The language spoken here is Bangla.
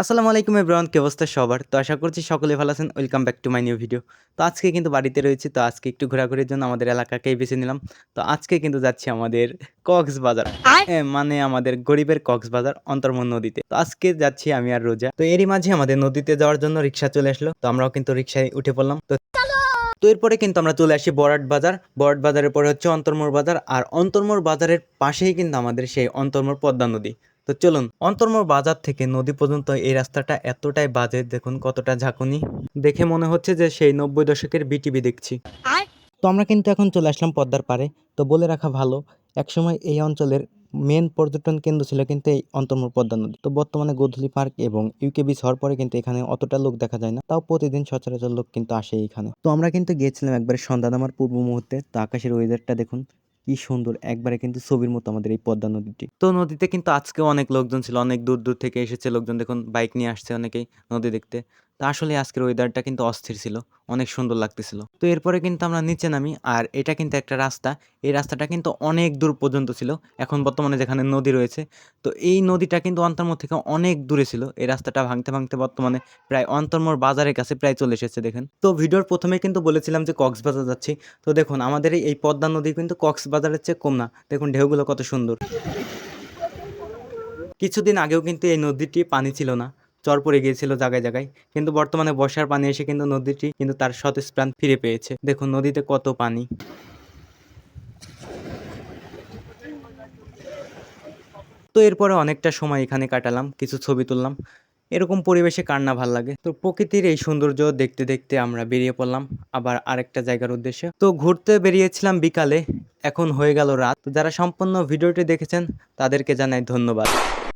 আসসালামু আলাইকুম এভরিওয়ান কি অবস্থা সবার? তো আশা করছি সকলে ভালো আছেন। Welcome back to my new video তো আজকে কিন্তু বাড়িতে রয়েছি তো আজকে একটু ঘোরাঘুরির জন্য আমাদের এলাকাকেই বেছে নিলাম? তো আজকে কিন্তু যাচ্ছি আমাদের কক্সবাজার। মানে আমাদের গরিবের কক্সবাজার অন্তর্মন নদীতে। তো আজকে যাচ্ছি আমি আর রোজা। তো এরই মাঝে আমাদের নদীতে যাওয়ার জন্য রিক্সা চলে আসলো। তো আমরাও কিন্তু রিক্সায় উঠে পড়লাম। তো তো এরপরে কিন্তু আমরা চলে আসি বরাট বাজার। বরাট বাজারের পরে হচ্ছে অন্তর্মোড় বাজার। আর অন্তর্মোড় বাজারের পাশেই কিন্তু আমাদের সেই অন্তর্মোড় পদ্মা নদী। তো চলুন অন্তর্মোড় বাজার থেকে নদী পর্যন্ত এই রাস্তাটা এতটাই বাজে দেখুন কতটা ঝাঁকুনি। দেখে মনে হচ্ছে যে সেই নব্বই দশকের বিটিভি দেখছি। তো আমরা কিন্তু এখন চলে আসলাম পদ্মার পারে তো বলে রাখা ভালো একসময় এই অঞ্চলের মেন পর্যটন কেন্দ্র ছিল কিন্তু এই অন্তর্মোড় পদ্মা নদী। তো বর্তমানে গোধূলি পার্ক এবং ইউকে বিচ হওয়ার পরে কিন্তু এখানে অতটা লোক দেখা যায় না তাও প্রতিদিন সচরাচর লোক কিন্তু আসে এখানে। তো আমরা কিন্তু গিয়েছিলাম একবার সন্ধ্যা নামার পূর্ব মুহূর্তে তো আকাশের ওয়েদারটা দেখুন কি সুন্দর, একবারে কিন্তু ছবির মতো আমাদের এই পদ্মা নদীটি। তো নদীতে কিন্তু আজকেও অনেক লোকজন ছিল, অনেক দূর দূর থেকে এসেছে লোকজন। দেখুন, বাইক নিয়ে আসছে অনেকেই নদী দেখতে। তো আসলে আজকের ওয়েদারটা কিন্তু অস্থির ছিল, অনেক সুন্দর লাগতেছিল। তো এরপরে কিন্তু আমরা নিচে নামি, আর এটা কিন্তু একটা রাস্তা। এই রাস্তাটা কিন্তু অনেক দূর পর্যন্ত ছিল, এখন বর্তমানে যেখানে নদী রয়েছে। তো এই নদীটা কিন্তু অন্তর্মোড় থেকে অনেক দূরে ছিল। এই রাস্তাটা ভাঙতে ভাঙতে বর্তমানে প্রায় অন্তর্মোড় বাজারের কাছে প্রায় চলে এসেছে, দেখেন। তো ভিডিওর প্রথমে কিন্তু বলেছিলাম যে কক্সবাজার যাচ্ছি। তো দেখুন, আমাদের এই পদ্মা নদী কিন্তু কক্সবাজারের চেয়ে কম না। দেখুন, ঢেউগুলো কত সুন্দর। কিছুদিন আগেও কিন্তু এই নদীটি পানি ছিল না। চর পড়ে গিয়েছিল জায়গায় জায়গায় কিন্তু বর্তমানে বর্ষার পানি এসে কিন্তু নদীটি কিন্তু তার সতেজ প্রাণ ফিরে পেয়েছে। দেখুন, নদীতে কত পানি। তো এরপরে অনেকটা সময় এখানে কাটালাম, কিছু ছবি তুললাম। এরকম পরিবেশে কার না ভালো লাগে। তো প্রকৃতির এই সৌন্দর্য দেখতে দেখতে আমরা বেরিয়ে পড়লাম আবার আরেকটা জায়গার উদ্দেশ্যে। তো ঘুরতে বেরিয়েছিলাম বিকালে, এখন হয়ে গেল রাত। যারা সম্পূর্ণ ভিডিওটি দেখেছেন, তাদেরকে জানাই ধন্যবাদ।